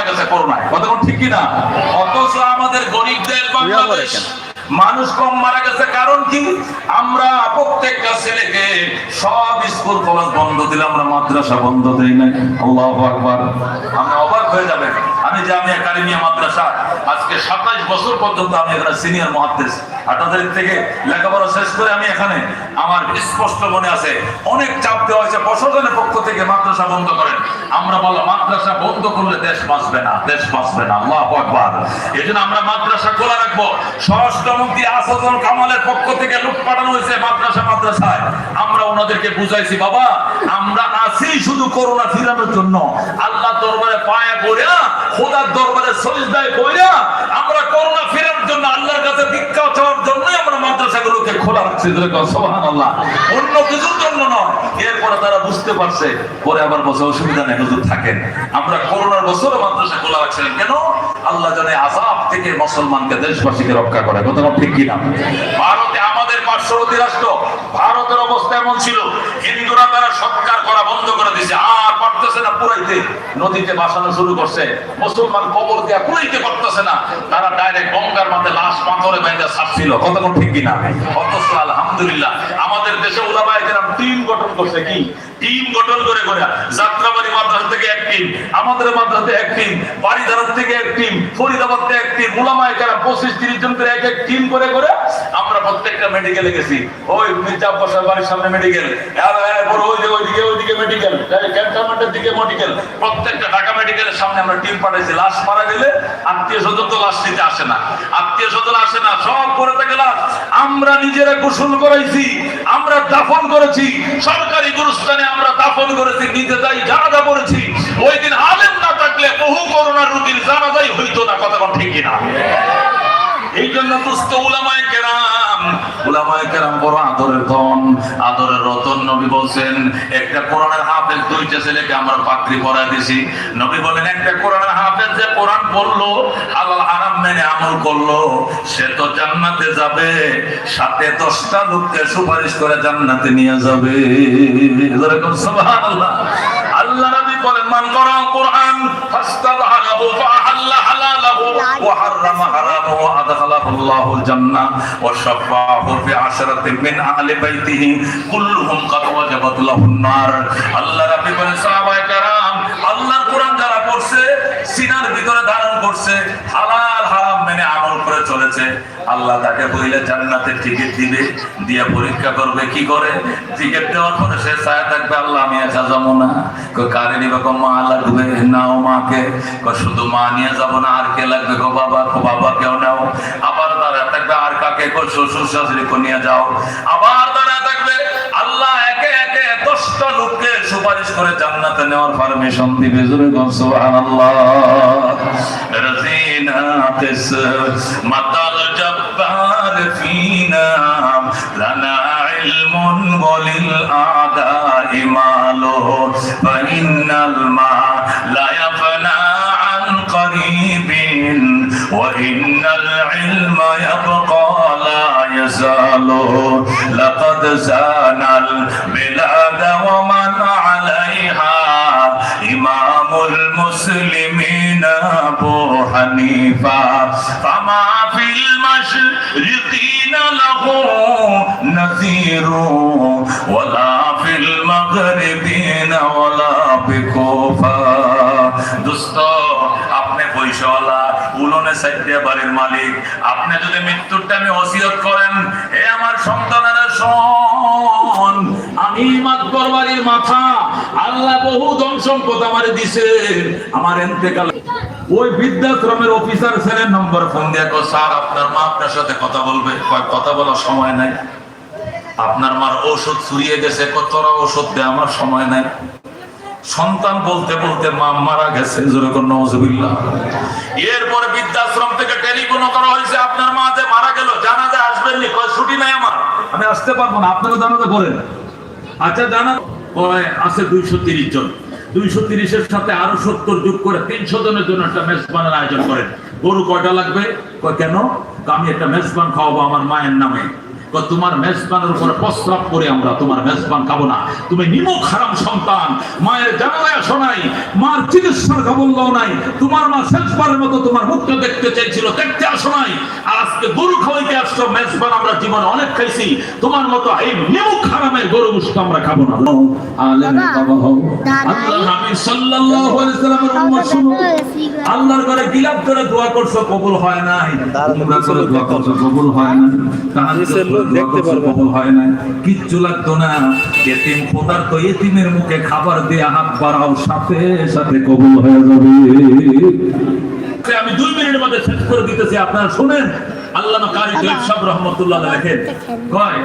মারা গেছে করোনায়। কথা ঠিক কিনা? অথচ আমাদের গরিবদের বাংলাদেশ মানুষ কম মারা গেছে কারণ কি? আমরা প্রত্যেকটা ছেলেকে সব স্কুল কলেজ বন্ধ দিলে আমরা মাদ্রাসা বন্ধ দিই নাই। আল্লাহ আকবার। আমরা অবাক হয়ে যাবেন আমি জামিয়া কারিমিয়া মাদ্রাসা, আজকে সাতাইশ বছর পর্যন্ত আমি এখানে সিনিয়র মহাদ্দেশ। আটাদের থেকে লেখাপড়া শেষ করে আমি এখানে আমার স্পষ্ট মনে আছে, অনেক চাপ দেওয়া হয়েছে। প্রশাসনের পক্ষ থেকে মাদ্রাসা বন্ধ করেন। আমরা বললাম, মাদ্রাসা বন্ধ করলে দেশ বাঁচবে না, দেশ বাঁচবে না, আল্লাহ আকবার। এই জন্য আমরা মাদ্রাসা খোলা রাখব। স্বরাষ্ট্রমন্ত্রী আসাদুল কামালের পক্ষ থেকে লুট পাঠানো হয়েছে মাদ্রাসা, মাদ্রাসায়। আমরা ওনাদেরকে বুঝাইছি, বাবা, আমরা আছি শুধু করোনা ফিরানোর জন্য। আল্লাহ দরবারে পায়া পড়িয়া খোদার দরবারে সজদায় পড়িয়া আমরা করোনা ফেরানোর জন্য আল্লাহর কাছে ভিক্ষা চাওয়ার জন্যই আমরা মাদ্রাসাগুলোকে খোলা রাখছি। সোহান আল্লাহ অন্য কিছুর জন্য নয়। এরপরে তারা বুঝতে পারছে, পরে আবার বসে অসুবিধা নেই, হুজুর থাকেন। আমরা করোনার বছরে মাদ্রাসা খোলা রাখছিলাম কেন? আল্লাহ জানে আজাব থেকে মুসলমানকে দেশবাসীকে রক্ষা করে। কথা ঠিক কিনা? ভারতে আমাদের পার্শ্ববর্তী রাষ্ট্র, ভারতের অবস্থা এমন ছিল, হিন্দুরা তারা সৎকার করা বন্ধ করে দিছে, আর পারতেছে না পুরাইতে। নদীতে বাসানো শুরু করছে, মুসলমান কবর দেয়া পুরাইতে পারতেছে না, তারা ডাইরেক্ট গঙ্গার মাঝে লাশ পাথরে বাইন্দা ছাড়ছিল কোনো ঠিক কিনা? অথচ আলহামদুলিল্লাহ, আমাদের দেশে উলামায়ে কেরাম টিম গঠন করছে কি? টিম গঠন করে করে যাত্রাবাড়ি মাদ্রাসা থেকে এক টিম, আমাদের মাদ্রাসাতে এক টিম বাড়িধারার থেকে এক টিম, ফরিদাবাদ থেকে এক টিম, উলামায়ে কেরাম পঁচিশ তিরিশ জন করে এক এক টিম করে করে প্রত্যেকটা মেডিকেলে গেছি। ওই মির্জা আব্বাসের বাড়ির সামনে মেডিকেল ওইদিকে ওইদিকে মেডিকেল ক্যান্টনমেন্টের দিকে মেডিকেল প্রত্যেকটা ঢাকা মেডিকেলের সামনে আমরা টিম পাঠাইছি। লাশ মারা গেলে আত্মীয় স্বজন তো লাশ নিতে আসে না। আত্মীয় স্বজন আসে না, সব করে থেকে লাশ। আমরা নিজেরা গোসল করাইছি, আমরা দাফন করেছি। সরকারি গুরুস্থানে আমরা দাফন করেছি, নিজে যাই জানাজা করেছি ওই দিন আলেম না থাকলে বহু করোনা রুগীর জানাজাই হইতো না, কথা ঠিক না এই জন্য দুস্থ উলামায়ে কেরাম কেরাম বড় আদরের ধন, আদরের রতন। নবী বলছেন, একটা কোরআনের হাফেজ, দুইটা ছেলেকে আমরা পরায় দিছি। নবী বলেন একটা কোরআনের হাফেজ যে কোরআন পড়ল, হালাল হারাম মেনে আমল করল, সে তো জান্নাতে যাবে, সাথে দশটা লোককে সুপারিশ করে জান্নাতে নিয়ে যাবে। এরকম সুবহানাল্লাহ। আল্লাহ নবী বলেন, মান আল্লাহুল জান্নাহ ওয়া শাফাআহু ফি আশরাতিন মিন আহলি বাইতিহি কুল্লুহুম কাদ আল্লাহ নবী বলেন, সাহাবায়ে সিনার ভিতরে ধারণ করছে, হালাল মেনে করে চলেছে, আল্লাহ তাকে বইলে জান্নাতের টিকিট দিবে, দিয়ে পরীক্ষা করবে, কি করে? টিকিট দেওয়ার পরে সে চায় থাকবে, আল্লাহ, আমি একা যাব না। কারে নিবে? কো মা লাগবে নাও মাকে। শুধু মা নিয়ে যাব না, আর কে লাগবে? গো বাবা কো বাবা, কেউ নাও। আবার দাঁড়া থাকবে, আর কাকে? কো শ্বশুর শাশুড়ি কো নিয়ে যাও। আবার দাঁড়া থাকবে, আল্লাহ, একে একে দশটা লোককে সুপারিশ করে জান্নাতে নেওয়ার পারমিশন দিবে। জোরে কোন সুবহানাল্লাহ। রাজিনা ناقص مطى الجبار فينا. لنا علم وللأعداء ماله فإن الماء لا يفنى عن قريب. وإن العلم يبقى لا يزال. لقد زان البلاد ومن عليها. إمام المسلمين আবু হানিফা। ফামা ফিল মাশরিকিন লাহু নাযীরু, ওয়ালা ফিল মাগরিবিন, ওয়ালা বিকুফা। দোস্ত, আপনি পয়সাওয়ালা উলনে সাইতে বাড়ির মালিক, আপনি যদি মৃত্যুর টাইমে ওসিয়ত করেন, হে আমার সন্তানেরা শোন, আমি মাতবর বাড়ির মাথা, আল্লাহ বহু ধন সম্পদ আমার দিছে, আমার এতেকাল ওই বৃদ্ধাশ্রমের অফিসার ছেলের নম্বর ফোন দিয়ে স্যার, আপনার মা আপনার সাথে কথা বলবে। কথা বলার সময় নাই। আপনার মার ওষুধ চুরিয়ে গেছে। কতটা ওষুধ দেয় আমার সময় নাই। সন্তান বলতে বলতে মা মারা গেছে। নজবিল্লা এরপরে বৃদ্ধাশ্রম থেকে টেলিফোন করা হয়েছে, আপনার মা যে মারা গেল, জানাজা আসবেননি। কয়, ছুটি নাই আমার। আমি আসতে পারব না আপনাকে জানাজা করেন। আচ্ছা জানা আছে দুইশো তিরিশ জন। দুইশো তিরিশের সাথে আরও সত্তর যোগ করে তিনশো জনের জন্য একটা মেজবানের আয়োজন করেন। গরু কয়টা লাগবে? কেন? আমি একটা মেজবান খাওয়াবো আমার মায়ের নামে। তোমার মেজবানের উপরে প্রস্রাব করে আমরা তোমার মেজবান খাব না। তুমি নিমুখ হারাম সন্তান। মায়ের জানালায় আসো নাই। মার চিকিৎসার খবর লও নাই। তোমার মা শেষবারের মতো তোমার মুখটা দেখতে চাইছিল দেখতে আসো নাই। আর আজকে গরু খাওয়াইতে আসছো মেজবান আমরা জীবনে অনেক খাইছি। তোমার মতো এই নিমুখ হারামের গরু গুস্ত আমরা খাব না। আলেমের বাবা হও। আল্লাহ নবী সাল্লাল্লাহু আলাইহি সাল্লামের উম্মত শুনো আল্লাহর ঘরে গিলাপ করে দোয়া করছ কবুল হয় নাই। তোমরা করে দোয়া করছ কবুল হয় না তাহাজ্জুদ করে দোয়া হয় না কিচ্ছু লাগতো না। এতিম খোদার তো এতিমের মুখে খাবার দিয়ে হাত বাড়াও সাথে সাথে কবুল হয়ে যাবে। আমি দুই মিনিটের মধ্যে শেষ করে দিতেছি। আপনারা শুনেন। আল্লাহ কারি সাহেব রহমতুল্লাহ লেখেন কয়?